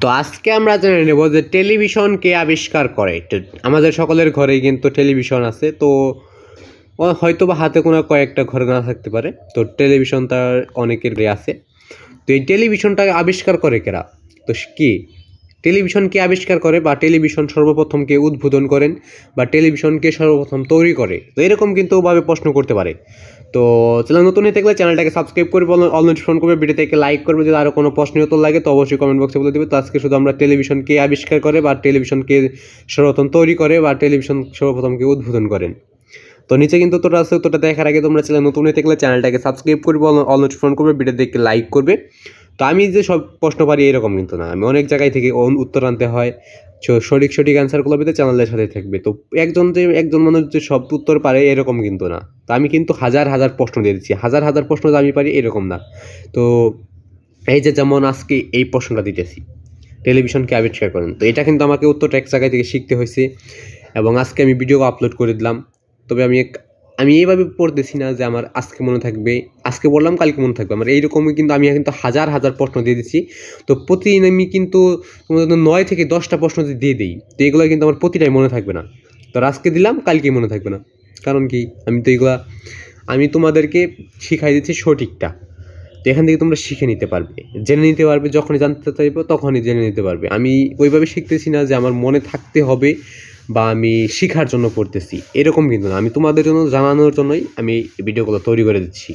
তো আজকে আমরা জেনে নেব যে টেলিভিশন কে আবিষ্কার করে। আমাদের সকলের ঘরেই কিন্তু টেলিভিশন আছে, তো হয়তো বা হাতে কোনো কয়েকটা ঘরে না থাকতে পারে, তো টেলিভিশন তার অনেকের আছে। তো এই টেলিভিশনটা আবিষ্কার করে কেরা? তো কি? টেলিভিশন কে আবিষ্কার করে বা টেলিভিশন সর্বপ্রথম কে উদ্বোধন করেন বা টেলিভিশনকে সর্বপ্রথম তৈরি করে। তো এরকম কিন্তু ওভাবে প্রশ্ন করতে পারে। তো চ্যানেল নতুন হয়ে থাকলে চ্যানেলটাকে সাবস্ক্রাইব করবে, অল নোটিফিকেশন করবে ভিডিওতে লাইক করবে, যদি আরও কোনো প্রশ্ন উত্তর লাগে তো অবশ্যই কমেন্ট বক্সে বলে দেবে। তো আজকে শুধু আমরা টেলিভিশনকে আবিষ্কার করে বা টেলিভিশনকে সর্বপ্রথম তৈরি করে বা টেলিভিশন সর্বপ্রথম কে উদ্বোধন করেন। তো নিচে কিন্তু তোটা আছে তোটা দেখার আগে তোমরা চ্যানেল নতুন হয়ে থাকলে চ্যানেলটাকে সাবস্ক্রাইব করবে, অল নোটিফিকেশন করবে ভিডিও দেখে লাইক করবে। তো আমি যে সব প্রশ্ন পারি এরকম কিন্তু না। আমি অনেক জায়গায় থেকে উত্তর আনতে হয় সঠিক সঠিক অ্যান্সারগুলো পেতে চ্যানেলের সাথে থাকবে। তো একজন যে একজন মানুষ যে সব উত্তর পারে এরকম কিন্তু না। তো আমি কিন্তু হাজার হাজার প্রশ্ন দিয়ে দিচ্ছি। হাজার হাজার প্রশ্ন যে আমি পারি এরকম না। তো এই যে যেমন আজকে এই প্রশ্নটা দিতেছি টেলিভিশনকে আবিষ্কার করেন। তো এটা কিন্তু আমাকে উত্তরটা এক জায়গায় থেকে শিখতে হয়েছে এবং আজকে আমি ভিডিও আপলোড করে দিলাম। তবে আমি এক- আমি এইভাবে পড়তেছি না যে আমার আজকে মনে থাকবে, আজকে বললাম কালকে মনে থাকবে। আমার এইরকমই কিন্তু আমি কিন্তু হাজার হাজার প্রশ্ন দিয়ে দিচ্ছি তো প্রতিদিন আমি কিন্তু নয় থেকে দশটা প্রশ্ন দিয়ে দিই, তো এগুলো কিন্তু আমার প্রতিটাই মনে থাকবে না। তো আজকে দিলাম কালকেই মনে থাকবে না। কারণ কি? আমি তো এগুলা, আমি তোমাদেরকে শিখাই দিচ্ছি সঠিকটা। তো এখান থেকে তোমরা শিখে নিতে পারবে। জেনে নিতে পারবে, যখনই জানতে চাইব, তখনই জেনে নিতে পারবে। আমি ওইভাবে শিখতেছি না যে আমার মনে থাকতে হবে। বা আমি শেখার জন্য পড়তেছি, এরকম কিন্তু না। আমি তোমাদের জন্য জানানোর জন্যই আমি ভিডিওগুলো তৈরি করে দিচ্ছি।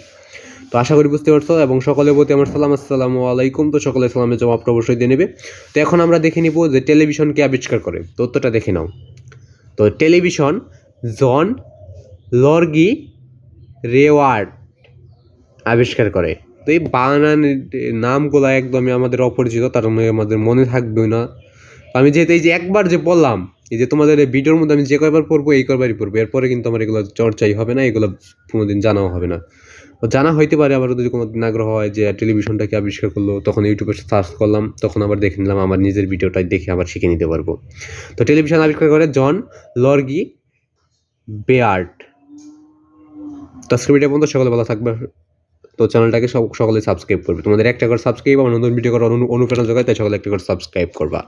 তো আশা করি বুঝতে পারছ এবং সকলের প্রতি আমার সালাম, আসসালামু আলাইকুম। তো সকলের সালামের জবাবটা অবশ্যই দিয়ে নেবে। তো এখন আমরা দেখে নিব যে টেলিভিশনকে আবিষ্কার করে। তো উত্তরটা দেখে নাও। তো টেলিভিশন জন লর্গি রেওয়ার্ড আবিষ্কার করে। তো এই বানান নামগুলো একদমই আমাদের অপরিচিত, তার মানে আমাদের মনে থাকবে না। আমি যেহেতু এই যে একবার যে বললাম এই যে তোমাদের এই ভিডিওর মধ্যে আমি যে কয়বার পড়ব, এই কয়বারই পড়ব। এরপরে কিন্তু আমার এগুলো চর্চাই হবে না, এগুলো কোনোদিন জানাও হবে না। জানা হইতে পারে আবার যদি কোনো দিন আগ্রহ হয় যে টেলিভিশনটাকে আবিষ্কার করল, তখন ইউটিউবে সার্চ করলাম, তখন আবার দেখে নিলাম, আমার নিজের ভিডিওটাই দেখে আবার শিখে নিতে পারব। তো টেলিভিশন আবিষ্কার করে জন লর্গি বেয়ার্ট। তো আজকের পর্যন্ত, সকলে ভালো থাকবে। তো চ্যানেলটাকে সকলে সাবস্ক্রাইব করবে। তোমাদের একটা করে সাবস্ক্রাইব, আমার নতুন ভিডিও করার অনু- অনুপ্রেরণা যোগায়, তাই সকলে একটা করে সাবস্ক্রাইব করবা।